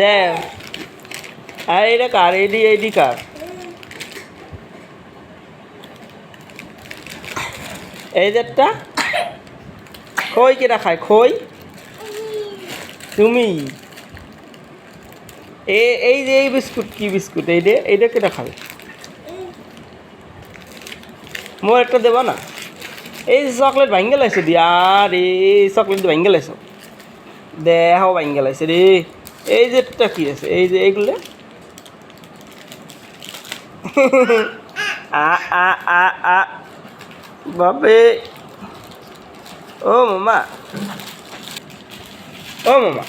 দেখ। আর এটা কার? এডি এডি কার? এই যেটা খই কেটা খায়? খই? তুমি? এ এই যে এই বিস্কুট কি বিস্কুট? এই যে এইটা কেটা খাবে? মোর একটা দেবা না? এই চকলেট ভাঙ্গে লাইছো দি আর এই চকলেট ভাঙ্গে লাইছো দেহ ভাঙ্গে লাইছে রে। এই যেটা কি আছে, এই যে এইগুলো। আ আ আ আ। বাপে ও মামা। ও মামা।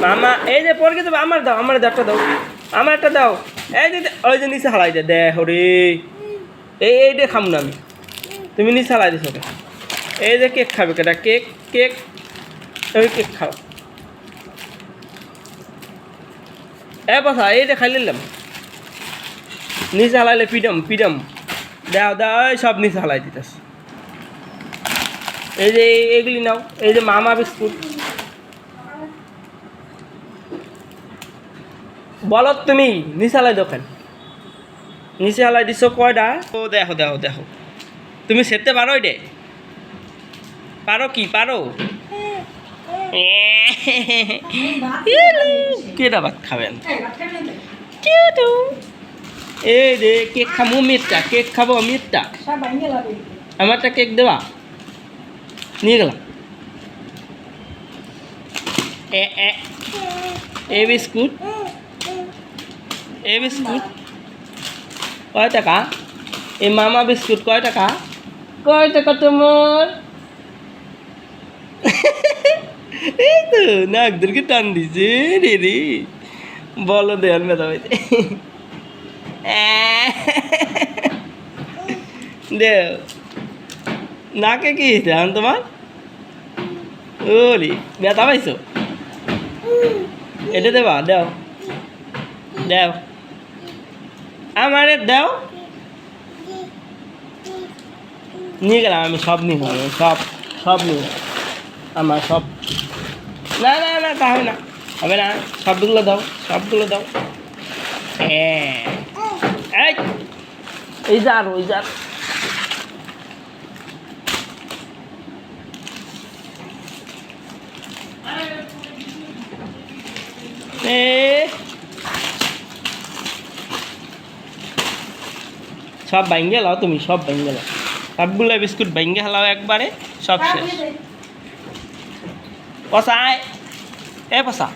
মামা, এই যে পরে দেবো আমার দাও, আমার একটা দাও। আমার একটা দাও। এই যে ওই যে নিচে হালাই দে রে। এই এইটা খাম না আমি। তুমি নিচে হালাই দিছো। এই যে কেক খাবে কেটা, কেক কেক, তুমি কেক খাও। এ পাশা এইটা খাই নিলাম নিচে হালাইলে পিডাম পিডাম। দাও দাও, এই সব নিচে হালাই দিতেছ। এই যে এই- এইগুলি নাও, এই যে মামা বিস্কুট। বলো তুমি, নিচে হালাই দোকান নিচে হালাই দিছো কয়টা ও দেখো দেখো দেখো। তুমি সেরতে পারো দে পারো কি? পারো? কেটা ভাত খাবেন? এই রে, কেক খাব মিটটা, কেক খাব মিটটা। আমারটা কেক দেবা? নিয়ে গেলাম। এ এ এ বিস্কুট। এ বিস্কুট। কয় টাকা? এই মামা বিস্কুট কয় টাকা? কয় টাকা তোমার এই তো নাক দুর্গে টান দিছে রে রে বলো দেয়াল মেধা হয়েছে দেও নাকে কি এখন তোমার ওলি ব্যথা পাইছো এটা দেবা দাও দাও আমারে দাও নিয়ে গেলাম, আমি সব নিয়ে সব সব নিয়ে আমার সব না না না, তা হবে না। হবে না, সবগুলো দাও সবগুলো দাও। হ্যাঁ। এই যার ওই যার সব ভাঙ্গে লাও, তুমি সব ভাঙ্গে লাও। সবগুলো বিস্কুট ভেঙে হালাও একবারে সব শেষ। পচা আয় এ পচা